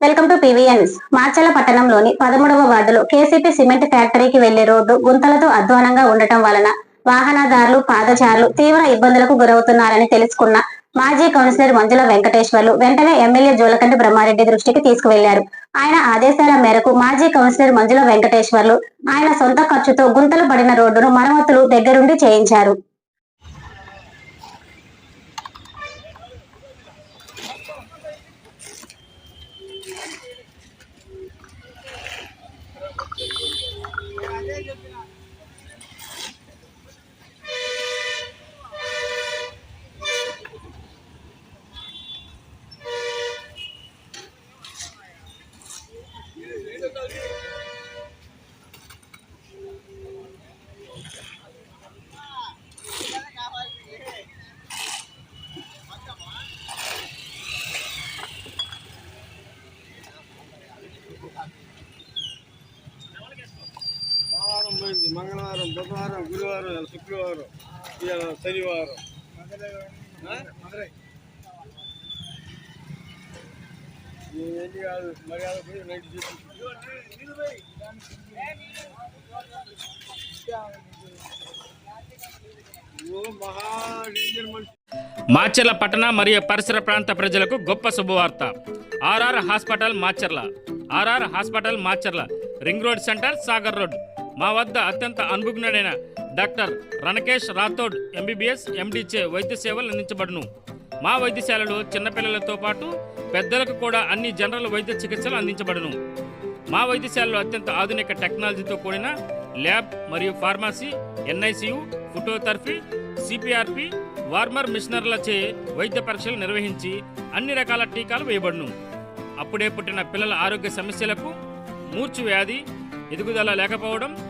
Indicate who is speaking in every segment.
Speaker 1: Welcome to PVNS మార్చల పట్టణంలోని పదమూడవ వార్డులో కేసీపీ సిమెంట్ ఫ్యాక్టరీకి వెళ్ళే రోడ్డు గుంతలతో అధ్వానంగా ఉండటం వలన వాహనదారులు పాదచారులు తీవ్ర ఇబ్బందులకు గురవుతున్నారని తెలుసుకున్న మాజీ కౌన్సిలర్ మంజుల వెంకటేశ్వర్లు వెంటనే ఎమ్మెల్యే జోలకంటి బ్రహ్మారెడ్డి దృష్టికి తీసుకువెళ్ళారు. ఆయన ఆదేశాల మేరకు మాజీ కౌన్సిలర్ మంజుల వెంకటేశ్వర్లు ఆయన సొంత ఖర్చుతో గుంతలు పడిన రోడ్డును మరమ్మతులు దగ్గరుండి చేయించారు.
Speaker 2: సోమవారం సోమవారం గురువారం శుక్రవారం శనివారం. ఆ? కాదు మర్యాద పోయి నైట్ చెప్పి
Speaker 3: మాచర్ల పట్టణ మరియు పరిసర ప్రాంత ప్రజలకు గొప్ప శుభవార్త. RR hospital Macherla. RR hospital Macherla. Ring road centre Sagar road. మా వద్ద అత్యంత అనుభజ్ఞుడైన డాక్టర్ రణకేష్ రాథోడ్ ఎంబీబీఎస్ ఎండీచే వైద్య సేవలు అందించబడును. మా వైద్యశాలలో చిన్నపిల్లలతో పాటు పెద్దలకు కూడా అన్ని జనరల్ వైద్య చికిత్సలు అందించబడును. మా వైద్యశాలలో అత్యంత ఆధునిక టెక్నాలజీతో కూడిన ల్యాబ్ మరియు ఫార్మసీ ఎన్ఐసియు ఫోటోథెరపీ సిపిఆర్పి వార్మర్ మిషనర్లచే వైద్య పరీక్షలు నిర్వహించి అన్ని రకాల టీకాలు వేయబడును. అప్పుడే పుట్టిన పిల్లల ఆరోగ్య సమస్యలకు మూర్చు వ్యాధి ఎదుగుదల లేకపోవడం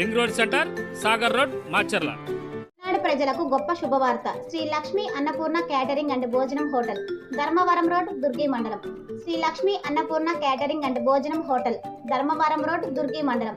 Speaker 3: ring road centre Sagar road Macherla.
Speaker 4: ప్రజలకు గొప్ప శుభవార్త. శ్రీ లక్ష్మి అన్నపూర్ణ క్యాటరింగ్ అండ్ భోజనం హోటల్ ధర్మవరం రోడ్ దుర్గి మండలం. శ్రీ లక్ష్మి అన్నపూర్ణ క్యాటరింగ్ అండ్ భోజనం హోటల్ ధర్మవరం రోడ్ దుర్గి మండలం.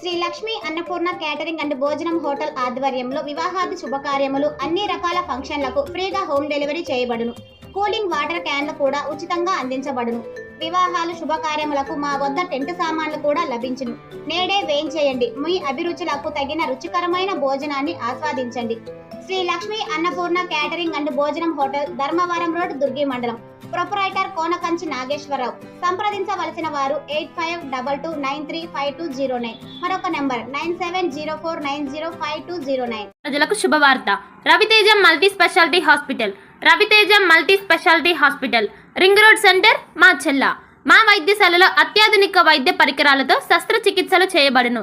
Speaker 4: శ్రీ లక్ష్మి అన్నపూర్ణ క్యాటరింగ్ అండ్ భోజనం హోటల్ ఆధ్వర్యంలో వివాహాది శుభకార్యములు అన్ని రకాల ఫంక్షన్లకు ఫ్రీగా హోమ్ డెలివరీ చేయబడును. కూలింగ్ వాటర్ క్యాన్లు కూడా ఉచితంగా అందించబడును. వివాహాలు శుభకార్యములకు మా వద్ద టెంట్ సామాన్లు కూడా లభించును. నేడే వేయించేయండి. మీ అభిరుచులకు తగిన రుచికరమైన భోజనాన్ని ఆస్వాదించండి. శ్రీ లక్ష్మి అన్నపూర్ణ క్యాటరింగ్ అండ్ భోజనం హోటల్ ధర్మవరం రోడ్ దుర్గి మండలం. ప్రొపరైటర్ కోనకంచి నాగేశ్వరరావు. సంప్రదించవలసిన వారు eight five double two nine three five two zero nine. మరొక number nine seven zero four nine zero five two zero nine.
Speaker 5: ప్రజలకు శుభవార్త. Raviteja multi speciality hospital. Raviteja multi speciality hospital. Ring road centre Macherla. మా వైద్యశాలలో అత్యాధునిక వైద్య పరికరాలతో శస్త్రచికిత్సలు చేయబడును.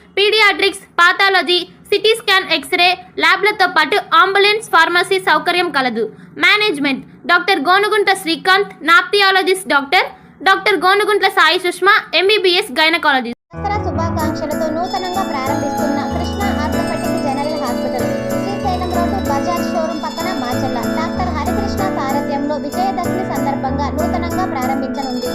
Speaker 5: paediatrics pathology CT scan xray ల్యాబ్లతో పాటు అంబులెన్స్ ఫార్మసీ సౌకర్యం కలదు. Management doctor Gonugunta Srikanth nephrologist doctor doctor Gonuguntla Sai Sushma MBBS gynaecologist.
Speaker 4: Dasara శుభాకాంక్షలతో నూతనంగా ప్రారంభిస్తున్న Krishna orthopaedic general hospital Srisailam road Bajaj showroom పక్కన మాచర్ల. డాక్టర్ హరికృష్ణ సారథ్యంలో విజయదశమి సందర్భంగా నూతనంగా ప్రారంభించనుంది.